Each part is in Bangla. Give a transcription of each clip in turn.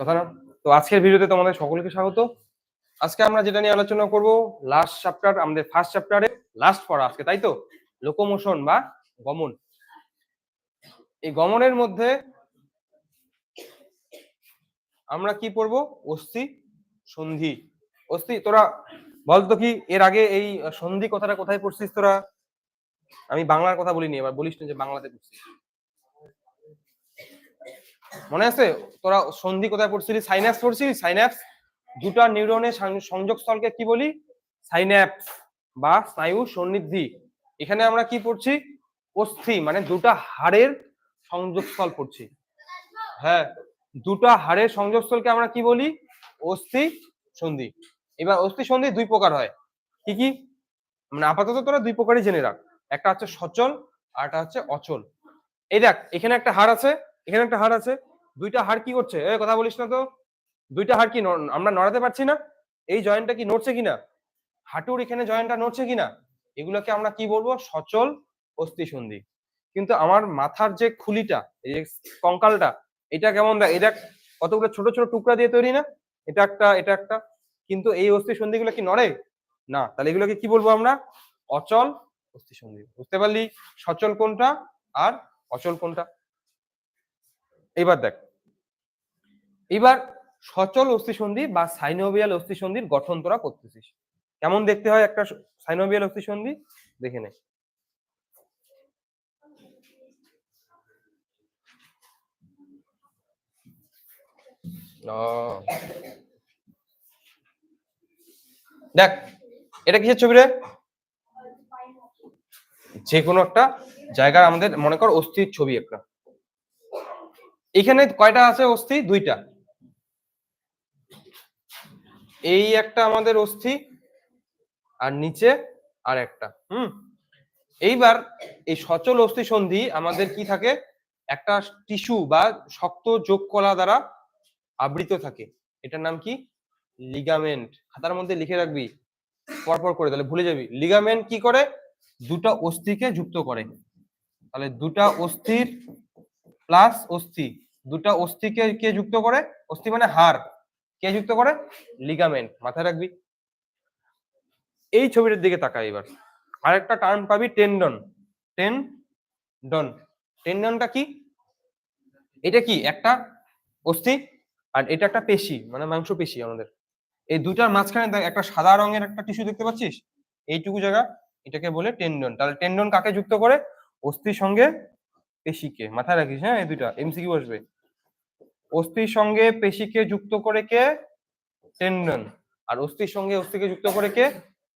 কথা না, তো আজকের ভিডিওতে তোমাদের সকলকে স্বাগত। আজকে আমরা যেটা নিয়ে আলোচনা করব লাস্ট চ্যাপ্টার আমাদের ফার্স্ট চ্যাপ্টারে লাস্ট পড়া আজকে, তাই তো? লোকোমোশন বা গমন। এই গমনের মধ্যে আমরা কি পড়ব? অস্থি, সন্ধি। অস্থি, তোরা বলতো কি, এর আগে এই সন্ধি কথাটা কোথায় পড়ছিস তোরা? আমি বাংলার কথা বলিনি, এবার বলিস না যে বাংলাতে পড়ছিস। মনে আছে? তোরা সন্ধি কোথায় পড়ছিলি? সাইন্যাপস পড়ছিলি? সাইন্যাপস দুটা নিউরনের সাং- সংযোগস্থলকে কি বলি? সাইন্যাপস বা স্নায়ু সন্নিধি এখানে আমরা কি পড়ছি? অস্থি মানে দুটা হাড়ের সংযোগস্থল পড়ছি। হ্যাঁ দুটা হাড়ের সংযোগস্থলকে আমরা কি বলি? অস্থি সন্ধি। এবার অস্থি সন্ধি দুই প্রকার হয়। কি কি? মানে আপাতত তোরা দুই প্রকারই জেনে রাখ। একটা হচ্ছে সচল আর একটা হচ্ছে অচল। এই দেখ, এখানে একটা হাড় আছে। এখানে একটা হাড় আছে। দুইটা হাড় কি করছে? এ, কথা বলিস না তো। দুইটা হাড় কি আমরা নড়াতে পারছি না? এই জয়েন্টটা কি নড়ছে কিনা? হাঁটুর এখানে জয়েন্টটা নড়ছে কিনা? এগুলোকে আমরা কি বলব? সচল অস্থি সন্ধি কিন্তু আমার মাথার যে খুলিটা, এই যে কঙ্কালটা, এটা কেমন দেখ দেখ কতগুলো ছোট ছোট টুকরা দিয়ে তৈরি না? এটা একটা এটা একটা। কিন্তু এই অস্থি সন্ধিগুলো কি নড়ে? না, তাহলে এগুলোকে কি বলব আমরা? অচল অস্থি সন্ধি বুঝতে পারলি? সচল কোনটা আর অচল কোনটা? এবার দেখ। এবার সচল অস্থিসন্ধি বা সাইনোভিয়াল অস্থিসন্ধির গঠন তোরা করতেছিস। কেমন দেখতে হয় একটা সাইনোভিয়াল অস্থিসন্ধি? দেখে নে। দেখ, এটা কিসের ছবি রে? যে কোনো একটা জায়গার আমাদের, মনে কর, অস্থির ছবি একটা। এখানে কয়টা আছে অস্থি? দুইটা। এই একটা আমাদের অস্থি, আর নিচে আর একটা, হুম? এইবার এই সচল অস্থি সন্ধি আমাদের কি থাকে? একটা টিস্যু বা শক্ত যোগ কলা দ্বারা আবৃত থাকে। এটার নাম কি? লিগামেন্ট। খাতার মধ্যে লিখে রাখবি, পরপর করে, তাহলে ভুলে যাবি। লিগামেন্ট কি করে? দুটা অস্থিকে যুক্ত করে। তাহলে দুটা অস্থির প্লাস অস্থি। দুটা অস্থিকে কে যুক্ত করে? অস্থি মানে হাড়। কে যুক্ত করে? লিগামেন্ট। মাথায় রাখবি। এই ছবিটার দিকে তাকা এবার। আরেকটা টার্ম পাবি টেন্ডন। টেন্ডন। টেন্ডনটা কি? এটা কি? একটা অস্থি আর এটা একটা পেশি মানে মাংস পেশি আমাদের। এই দুটার মাঝখানে একটা সাদা রঙের একটা টিস্যু দেখতে পাচ্ছিস? এইটুকু জায়গা এটাকে বলে টেন্ডন। তাহলে টেন্ডন কাকে যুক্ত করে? অস্থির সঙ্গে পেশিকে মাথায় রাখিস হ্যাঁ এই দুইটা এমসিকিউ আসবে অস্থির সঙ্গে পেশিকে যুক্ত করে কে? টেন্ডন আর অস্থির সঙ্গে অস্থিকে যুক্ত করে কে?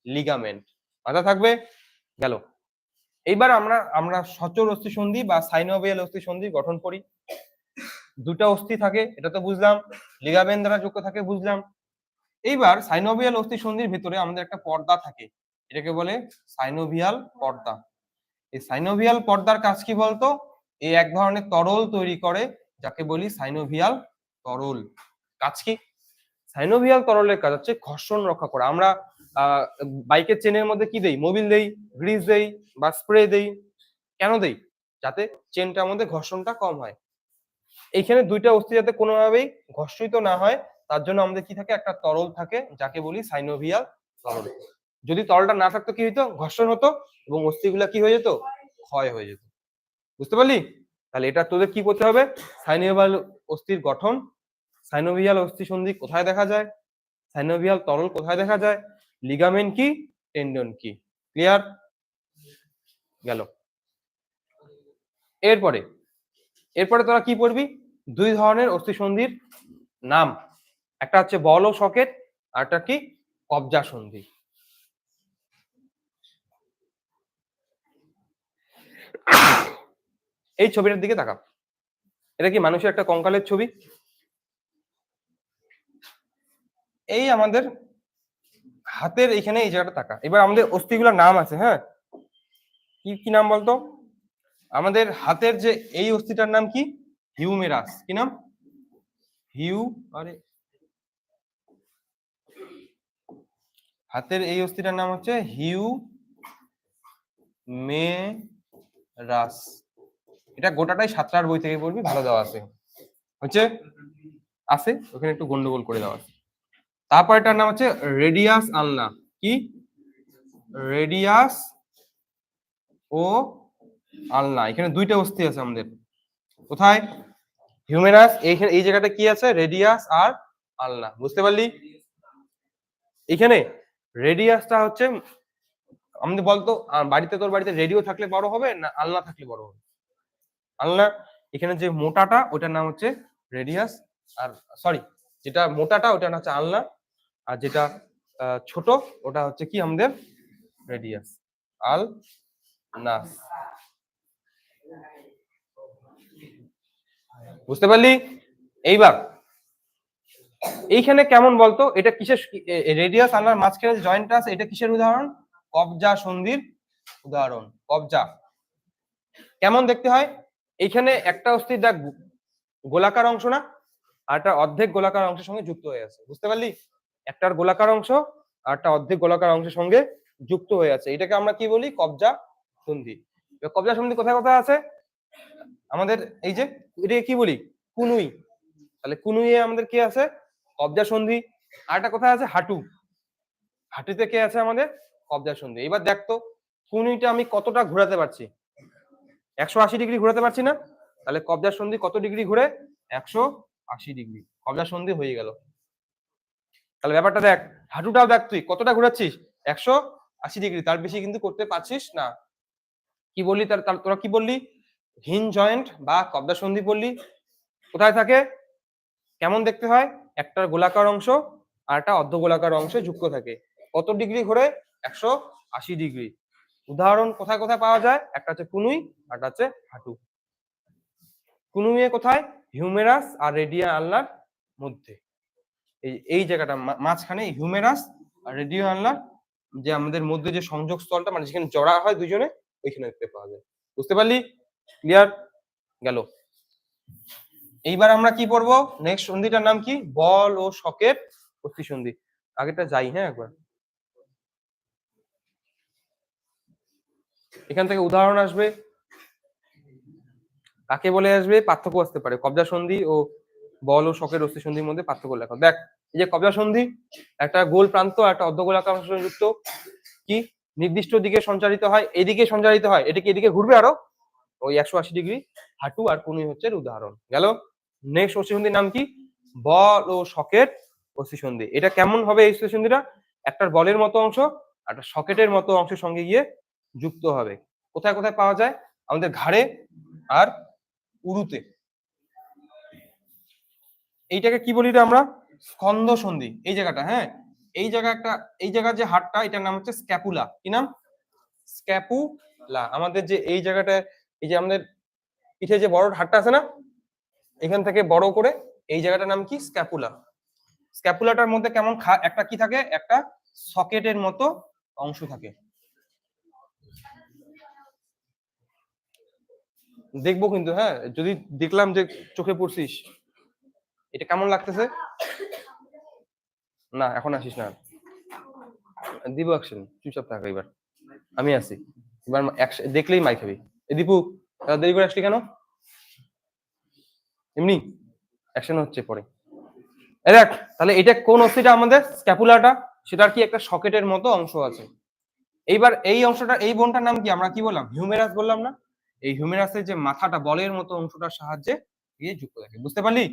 লিগামেন্ট মাথা থাকবে? গেল। এইবার আমরা আমরা সচল অস্থি সন্ধি বা সাইনোভিয়াল অস্থি সন্ধি গঠন করি। দুটা অস্থি থাকে, এটা তো বুঝলাম। লিগামেন্ট দ্বারা যুক্ত থাকে, বুঝলাম। এইবার সাইনোভিয়াল অস্থি সন্ধির ভিতরে আমাদের একটা পর্দা থাকে। এটাকে বলে সাইনোভিয়াল পর্দা। এই সাইনোভিয়াল পর্দার কাজ কি বলতো? এই এক ধরনের তরল তৈরি করে, যাকে বলি সাইনোভিয়াল তরল। কাজ কি? সাইনোভিয়াল তরলের কাজ হচ্ছে ঘর্ষণ রক্ষা করা। আমরা বাইকের চেনের মধ্যে কি দেই? মোবিল দেই, গ্রিস দেই বা স্প্রে দেই। কেন দেই? যাতে চেনটার মধ্যে ঘর্ষণটা কম হয়। এইখানে দুইটা অস্থি যাতে কোনোভাবেই ঘর্ষিত না হয়, তার জন্য আমাদের কি থাকে? একটা তরল থাকে, যাকে বলি সাইনোভিয়াল তরল। যদি তরলটা না থাকতো কি হইতো? ঘর্ষণ হতো এবং অস্থিগুলা কি হয়ে যেত? ক্ষয় হয়ে যেত। বুঝতে পারলি? তাহলে এটা তোদের কি করতে হবে? সাইনোভিয়াল অস্থির গঠন, সাইনোভিয়াল অস্থি সন্ধি কোথায় দেখা যায়? সাইনোভিয়াল তরল কোথায় দেখা যায়? লিগামেন্ট কি? টেন্ডন কি? ক্লিয়ার? গেল। এরপরে এরপরে তোরা কি পড়বি? দুই ধরনের অস্থি সন্ধির নাম। একটা হচ্ছে বল ও সকেট, আর একটা কি? কবজা সন্ধি। এই ছবিটার দিকে তাকা এটা কি মানুষের একটা কঙ্কালের ছবি? এই আমাদের হাতের এখানে এই জায়গাটা তাকা। এবার আমাদের অস্থিগুলোর নাম আছে হ্যাঁ? কি কি নাম বলতো? আমাদের হাতের যে এই অস্থিটার নাম কি? হিউমেরাস। কি নাম? হিউ, আরে। হাতের এই অস্থিটার নাম হচ্ছে হিউ মে রাস এটা গোটাটাই সাতটার বই থেকে পড়বি, ভালো দেওয়া আছে। হচ্ছে আছে, ওখানে একটু গন্ডগোল করে দেওয়া আছে। তারপর এটার নাম হচ্ছে রেডিয়াস আলনা। কি? রেডিয়াস ও আলনা। এখানে দুইটা অস্থি আছে আমাদের। কোথায়? হিউমেরাস, এইখানে এই জায়গাটা কি আছে? রেডিয়াস আর আলনা। বুঝতে পারলি? এখানে রেডিয়াসটা হচ্ছে আমাদের বলতো বাড়িতে তোর বাড়িতে রেডিও থাকলে বড় হবে না আলনা থাকলে বড় হবে? আলনা, এখানে যে মোটাটা, ওটার নাম হচ্ছে রেডিয়াস আর সরি যেটা মোটাটা ওটার নাম হচ্ছে আলনা, আর যেটা ছোট, ওটা হচ্ছে কি আমাদের রেডিয়াস আল নাস বুঝতে পারলি? এইবার, এইখানে কেমন বলতো, এটা কিসের রেডিয়াস আলনার মাঝখানে জয়েন্টটা আছে, এটা কিসের উদাহরণ? কবজা সন্ধির উদাহরণ, কবজা। কেমন দেখতে হয়? এইখানে একটা অস্থির দেখ গোলাকার অংশ না, আর একটা অর্ধেক গোলাকার অংশের সঙ্গে যুক্ত হয়ে আছে। বুঝতে পারলি? একটার গোলাকার অংশ, আর একটা অর্ধেক গোলাকার অংশের সঙ্গে যুক্ত হয়ে আছে। এটাকে আমরা কি বলি? কবজা সন্ধি। কবজা সন্ধি কোথায় কোথায় আছে? আমাদের এই যে, এটাকে কি বলি? কুনুই। তাহলে কুনুইয়ে আমাদের কি আছে? কবজা সন্ধি। আর একটা কোথায় আছে? হাঁটু। হাঁটুতে কে আছে আমাদের? কবজা সন্ধি। এবার দেখতো কুনুইটা আমি কতটা ঘোরাতে পারছি? একশো আশি ডিগ্রি ঘোরাতে পারছি না। তাহলে কবজা সন্ধি কত ডিগ্রি ঘুরে? একশো আশি ডিগ্রি। কবজা সন্ধি হয়ে গেল। তাহলে ব্যাপারটা দেখ, হাঁটুটাও দেখ তুই, কতটা ঘোরাচ্ছিস? একশো আশি ডিগ্রি, তার বেশি কিন্তু করতে পারছিস না। কি বললি তার, তার- তোরা কি বললি? হিন জয়েন্ট বা কবজা সন্ধি বললি। কোথায় থাকে? কেমন দেখতে হয়? একটা গোলাকার অংশ আর একটা অর্ধ গোলাকার অংশে যুক্ত থাকে। কত ডিগ্রি ঘোরে? একশো আশি ডিগ্রি। উদাহরণ কোথায় কোথায় পাওয়া যায়? একটা হচ্ছে কুনুই একটা হচ্ছে হাঁটু। কুনুইয়ে কোথায়? হিউমেরাস আর রেডিয়া আলনার মধ্যে। এই এই জায়গাটা মাঝখানে হিউমেরাস আর রেডিও আলনার যে আমাদের মধ্যে যে সংযোগ স্থলটা মানে যেখানে জড়া হয় দুজনে ওইখানে দেখতে পাওয়া যায়। বুঝতে পারলি? ক্লিয়ার গেল। এইবার আমরা কি পড়ব? নেক্সট সন্ধিটার নাম কি? বল ও শকের অস্থি সন্ধি আগেটা যাই হ্যাঁ একবার। এখান থেকে উদাহরণ আসবে। কাকে বলে আসবে? পার্থক্য আসতে পারে। কবজা সন্ধি ও বল ও শখের অস্থি সন্ধির মধ্যে পার্থক্য লেখা। দেখ, এই যে কবজা সন্ধি, একটা গোল প্রান্ত একটা অর্ধগোলাকার অংশ যুক্ত, কি নির্দিষ্ট দিকে সঞ্চারিত হয়, এদিকে সঞ্চারিত হয়, এটা কি এদিকে ঘুরবে আরও? ওই একশো আশি ডিগ্রি হাঁটু আর কুনুই হচ্ছে উদাহরণ। গেল। নেক্সট অস্থি সন্ধির নাম কি? বল ও শকের অস্থি সন্ধি। এটা কেমন হবে এই অস্থি সন্ধিটা? একটার বলের মতো অংশ, একটা সকেটের মতো অংশের সঙ্গে গিয়ে যুক্ত হবে। কোথায় কোথায় পাওয়া যায়? আমাদের ঘাড়ে আর উরুতে। এইটাকে কি বলি আমরা? স্কন্ধ সন্ধি। এই জায়গাটা হ্যাঁ? এই জায়গা একটা, এই জায়গার যে হাড়টা এটার নাম হচ্ছে স্ক্যাপুলা। কি নাম? স্ক্যাপুলা। আমাদের যে এই জায়গাটা, এই যে আমাদের পিঠে যে বড় হাড়টা আছে না, এখান থেকে বড় করে এই জায়গাটার নাম কি? স্ক্যাপুলা। স্ক্যাপুলাটার মধ্যে কেমন একটা কি থাকে? একটা সকেটের মতো অংশ থাকে। দেখব কিন্তু হ্যাঁ? যদি দেখলাম যে চোখে পড়ছিস, এটা কেমন লাগতেছে? না, এখন আসিস না। দিব অ্যাকশন চুপচাপ থাক এবার। আমি আসি এবার দেখলেই মাই খাবি। এ দীপু দেরি করে আসলি কেন? এমনি অ্যাকশন হচ্ছে পরে। এই দেখ, তাহলে এটা কোন অস্থিটা আমাদের? স্ক্যাপুলাটা সেটার কি একটা সকেটের মতো অংশ আছে? এইবার এই অংশটা, এই বোনটার নাম কি? আমরা কি বললাম? হিউমেরাস বললাম না? এই হিউমেরাসের যে মাথাটা বলের মতো অংশটার সাহায্যে গিয়ে যুক্ত থাকে। বুঝতে পারলি?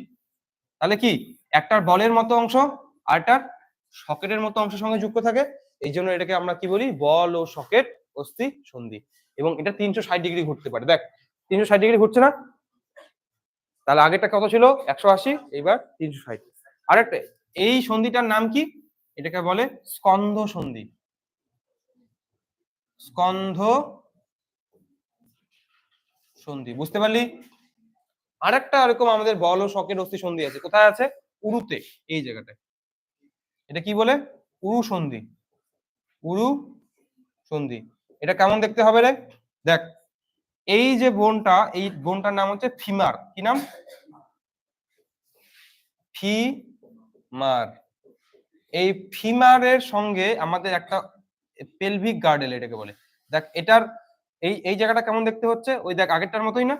তাহলে কি? একটার বলের মতো অংশ আরটার সকেটের মতো অংশের সঙ্গে যুক্ত থাকে। এই জন্য এটাকে আমরা কি বলি? বল ও সকেট অস্থি সন্ধি। এবং এটা তিনশো ষাট ডিগ্রি ঘুরতে পারে। দেখ, তিনশো ষাট ডিগ্রি ঘুরছে না? তাহলে আগেরটা কত ছিল? একশো আশি, এইবার তিনশো ষাট। আরেকটা, এই সন্ধিটার নাম কি? এটাকে বলে স্কন্ধ সন্ধি। স্কন্ধ সন্ধি, বুঝতে পারলি? আরেকটা এরকম আমাদের বল ও শকের অস্থি সন্ধি আছে। কোথায় আছে? উরুতে, এই জায়গাটায়। এটা কি বলে? উরু সন্ধি। উরু সন্ধি। এটা কেমন দেখতে হবে রে? দেখ, এই যে বোনটা, এই বোনটার নাম হচ্ছে ফিমার কি নাম? ফিমার এই ফিমারের সঙ্গে আমাদের একটা পেলভিক গার্ডেল এটাকে বলে। দেখ, এটার এই এই জায়গাটা কেমন দেখতে হচ্ছে? ওই দেখ, আগেরটার মতোই না?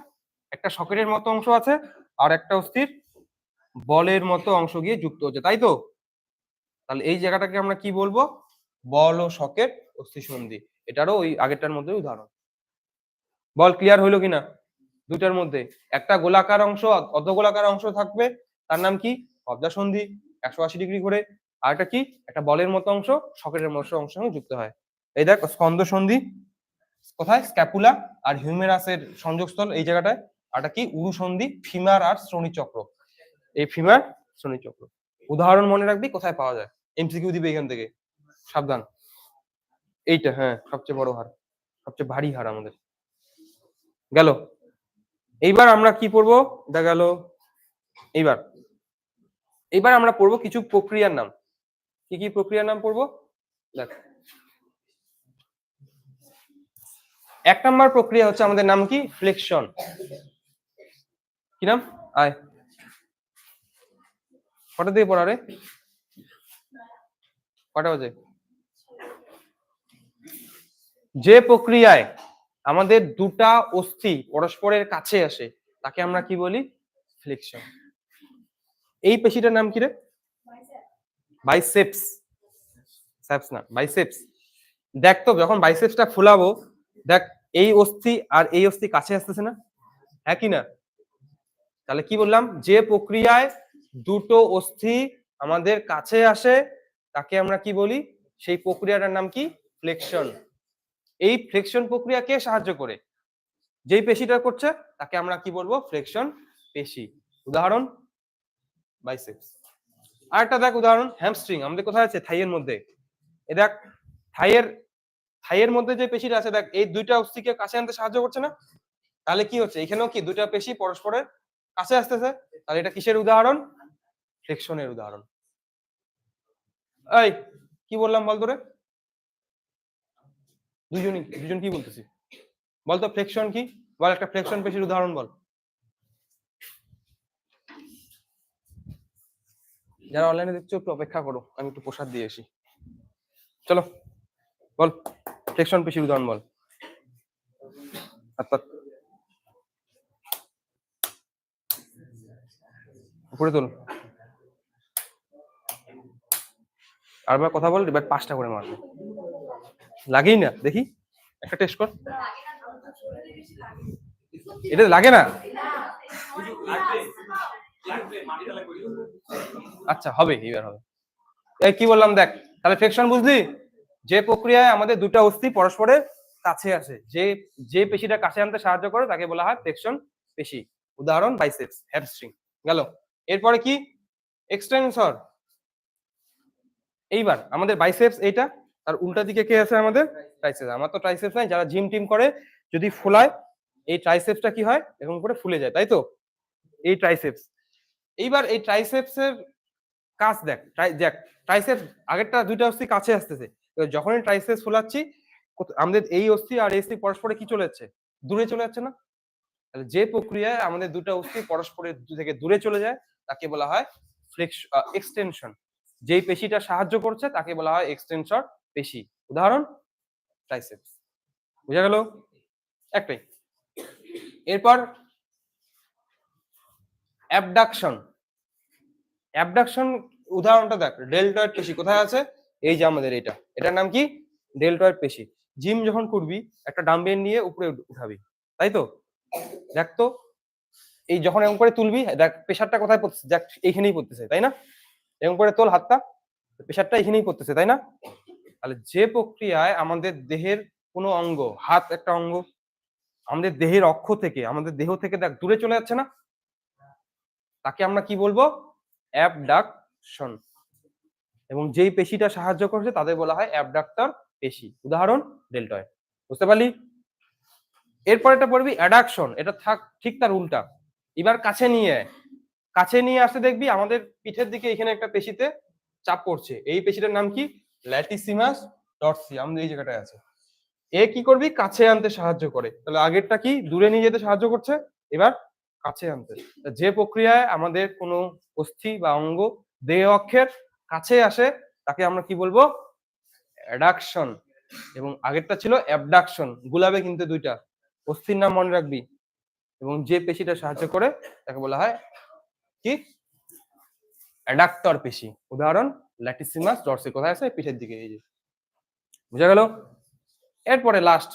একটা সকেটের মতো অংশ আছে, আর একটা অস্থির বলের মতো অংশ গিয়ে যুক্ত হচ্ছে, তাই তো? তাহলে এই জায়গাটাকে আমরা কি বলব? বল ও সকেট অস্থি সন্ধি এটারও ওই আগেরটার মধ্যে উদাহরণ। বল ক্লিয়ার হইল কিনা? দুটার মধ্যে। একটা গোলাকার অংশ অর্ধ গোলাকার অংশ থাকবে, তার নাম কি? কবজা সন্ধি একশো আশি ডিগ্রি করে আর একটা কি? একটা বলের মতো অংশ সকেটের মতো অংশ যুক্ত হয়। এই দেখ স্কন্দ সন্ধি কোথায়? স্ক্যাপুলা আর হিউমেরাসের সংযোগস্থল এই জায়গাটায়। আর কি? উরু সন্ধি ফিমার আর শ্রোণী চক্র এই ফিমার শ্রোণী চক্র উদাহরণ মনে রাখবি, কোথায় পাওয়া যায়? এমসিকিউ দিবে এখান থেকে। সাবধান। এইটা হ্যাঁ সবচেয়ে বড় হার। সবচেয়ে ভারী হার আমাদের। গেল। এইবার আমরা কি পড়ব? দেখা গেল এইবার। এইবার আমরা পড়ব কিছু প্রক্রিয়ার নাম। কি কি প্রক্রিয়ার নাম পড়ব? দেখ। এক নম্বর প্রক্রিয়া হচ্ছে আমাদের নাম কি? ফ্লেকশন। কি নাম? আয়। কটা দিয়ে পড়া রে? কটা বাজে? যে প্রক্রিয়ায় আমাদের দুটা অস্থি পরস্পরের কাছে আসে, তাকে আমরা কি বলি? ফ্লেকশন। এই পেশিটার নাম কি রে? বাইসেপস। না, বাইসেপস। দেখ তো, যখন বাইসেপসটা ফুলাবো দেখ, এই অস্থি আর এই অস্থি কাছে আসতেছে না। হ্যাঁ কি না? তাহলে কি বললাম? যে প্রক্রিয়ায় দুটো অস্থি আমাদের কাছে আসে, তাকে আমরা কি বলি? সেই প্রক্রিয়াটার নাম কি? ফ্লেকশন। এই ফ্লেকশন প্রক্রিয়া কে সাহায্য করে? যেই পেশিটা করছে, তাকে আমরা কি বলব? ফ্লেকশন পেশি। উদাহরণ, বাইসেপস। আরেকটা দেখ উদাহরণ, হ্যামস্ট্রিং, আমাদের কোথায় আছে? থাইয়ের মধ্যে। এ দেখ, থাইয়ের থাইয়ের মধ্যে যে পেশিটা আছে, দেখ, এই দুইটা অস্থিকে কাছে আনতে সাহায্য করছে না? তাহলে কি হচ্ছে? এখানেও কি দুইটা পেশি পরস্পরের কাছে আসতেছে? তাহলে এটা কিসের উদাহরণ? ফ্লেকশনের উদাহরণ। এই, কি বললাম বল তোরে? দুজনই দুজন কি বলতেছি? বলতো ফ্লেকশন কি? বল একটা ফ্লেকশন পেশির উদাহরণ বল। যারা অনলাইনে দেখছ, একটু অপেক্ষা করো, আমি একটু প্রসাদ দিয়ে আসি। চলো, বল। ফ্লেকশন পেশির উদাহরণ বল। উপরে তোল। আর একবার কথা বল, এবার পাঁচটা করে মারবে। লাগেই না, দেখি। একটা টেস্ট কর। এটা লাগে না? আচ্ছা হবে এবার হবে। এই কি বললাম, দেখ, তাহলে ফ্লেকশন বুঝলি? যে প্রক্রিয়ায় আমাদের দুটো অস্থি পরস্পরের কাছে আসে যে যে পেশিটা কাছে আনতে সাহায্য করে তাকে বলা হয় ফ্লেকশন পেশি। উদাহরণ বাইসেপস হ্যামস্ট্রিং গেল। এরপরে কি? এক্সটেনসর এইবার আমাদের বাইসেপস এইটা, আর উল্টা দিকে কে আছে আমাদের? ট্রাইসেপস আমার তো ট্রাইসেপস নাই, যারা জিম টিম করে, যদি ফোলায়, এই ট্রাইসেপসটা কি হয়? এরকম করে ফুলে যায়, তাই তো? এই ট্রাইসেপস এইবার এই ট্রাইসেপস এর কাজ দেখ দেখ ট্রাইসেপস আগেরটা দুইটা অস্থি কাছে আসতেছে। যখনই ট্রাইসেস ফোলাচ্ছি আমাদের এই অস্থি আর এই অস্থি পরস্পরে কি চলে যাচ্ছে? দূরে চলে যাচ্ছে না? যে প্রক্রিয়ায় আমাদের দুটো অস্থি পরস্পরের থেকে দূরে চলে যায়, তাকে বলা হয় ফ্লেক্স এক্সটেনশন যেই পেশিটা সাহায্য করছে, তাকে বলা হয় এক্সটেনশন পেশি। উদাহরণ ট্রাইসেপস বুঝা গেল? একটাই। এরপর অ্যাবডাকশন অ্যাবডাকশন উদাহরণটা দেখ ডেল্টয়েড পেশি কোথায় আছে? এই যে আমাদের এটা, এটার নাম কি? ডেল্টয়েড পেশি। জিম যখন করবি, একটা ডাম্বেল নিয়ে উপরে উঠাবি, তাই তো? দেখ তো, এই যখন এরকম করে তুলবি, দেখ প্রেশারটা কোথায় পড়তেছে? দেখ এইখানেই পড়তেছে, তাই না? এরকম করে তোল হাতটা প্রেশারটা এখানেই পড়তেছে, তাই না? তাহলে যে প্রক্রিয়ায় আমাদের দেহের কোনো অঙ্গ, হাত একটা অঙ্গ, আমাদের দেহের অক্ষ থেকে, আমাদের দেহ থেকে দেখ দূরে চলে যাচ্ছে না, তাকে আমরা কি বলব? অ্যাবডাকশন এবং যেই পেশিটা সাহায্য করছে তাদের বলা হয় অ্যাবডাক্টর পেশি। উদাহরণ ডেল্টয়েড বুঝতে পারলি? এরপর এটা পড়বি অ্যাডাকশন। এটা থাক, ঠিক তার উল্টা। এবার কাছে নিয়ে কাছে নিয়ে আসতে দেখবি আমাদের পিঠের দিকে এখানে একটা পেশিতে চাপ পড়ছে। এই পেশিটার নাম কি? ল্যাটিসিমাস ডটসি আমাদের এই জায়গাটায় আছে। এ কি করবি? কাছে আনতে সাহায্য করে। তাহলে আগেরটা কি? দূরে নিয়ে যেতে সাহায্য করছে? এবার কাছে আনতে। যে প্রক্রিয়ায় আমাদের কোনো অস্থি বা অঙ্গ দেহ অক্ষের কাছে আসে, তাকে আমরা কি বলব? অ্যাডাকশন এবং আগেরটা ছিল অ্যাবডাকশন গুলাবে কিন্তু দুইটা। অস্থির নাম মনে রাখবি। এবং যে পেশিটা সাহায্য করে, তাকে বলা হয় কি? অ্যাডাক্টর পেশি। উদাহরণ ল্যাটিসিমাস ডরসি কোথায় আছে? পিঠের দিকে, এই যে। বুঝা গেল? এরপরে লাস্ট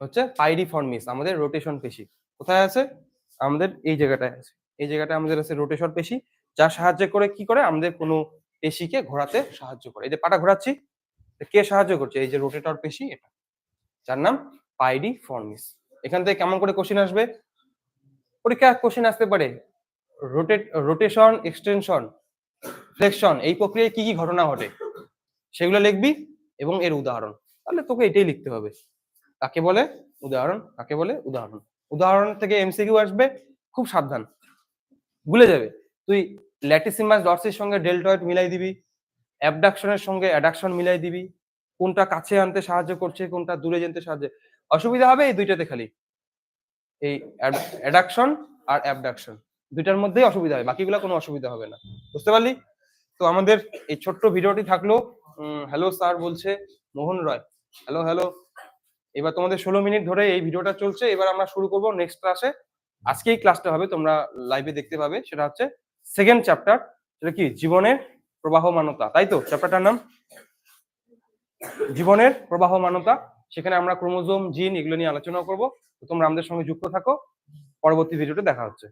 হচ্ছে পাইরিফর্মিস আমাদের রোটেশন পেশি। কোথায় আছে? আমাদের এই জায়গাটায় আছে। এই জায়গাটায় আমাদের আছে রোটেশন পেশি যা সাহায্য করে কি করে? আমাদের কোনো পেশিকে ঘোরাতে সাহায্য করে। এই যে পাটা ঘোরাচ্ছি কে সাহায্য করছে? এই যে রোটেটর পেশি, এটা। যার নাম পাইরিফর্মিস এখান থেকে কেমন করে কোশ্চেন আসবে? পরীক্ষা কোশ্চেন আসতে পারে। রোটেট, রোটেশন, এক্সটেনশন, ফ্লেকশন, এই প্রক্রিয়ায় কি কি ঘটনা ঘটে? সেগুলো লিখবি এবং এর উদাহরণ। তাহলে তোকে এটাই লিখতে হবে। কাকে বলে? উদাহরণ। কাকে বলে? উদাহরণ। উদাহরণ থেকে এমসিকিউ আসবে। খুব সাবধান। ভুলে যাবে। তুই ল্যাটিসিমাস ডরসির সঙ্গে ডেল্টয়েড মিলাই দিবি অ্যাবডাকশনের সঙ্গে অ্যাডাকশন মিলাই দিবি, কোনটা কাছে আনতে সাহায্য করছে, কোনটা দূরে যেতে সাহায্য, অসুবিধা হবে এই দুইটাতে খালি। এই অ্যাডাকশন আর অ্যাবডাকশন দুইটার মধ্যেই অসুবিধা হবে বাকিগুলো কোনো অসুবিধা হবে না। বুঝতে পারলি? তো আমাদের এই ছোট্ট ভিডিওটি থাকল হ্যালো স্যার বলছে, মোহন রয় হ্যালো হ্যালো এবার তোমাদের ষোলো মিনিট ধরে এই ভিডিওটা চলছে, এবার আমরা শুরু করব নেক্সট ক্লাসে আজকেই ক্লাসটা হবে, তোমরা লাইভে দেখতে পাবে, সেটা হচ্ছে সেকেন্ড চ্যাপ্টার সেটা কি? জীবনের প্রবাহমানতা, তাই তো? চ্যাপ্টারটার নাম? জীবনের প্রবাহমানতা, সেখানে আমরা ক্রোমোজোম, জিন এগুলো নিয়ে আলোচনা করব। তো তোমরা আমাদের সঙ্গে যুক্ত থাকো, পরবর্তী ভিডিওতে দেখা হচ্ছে।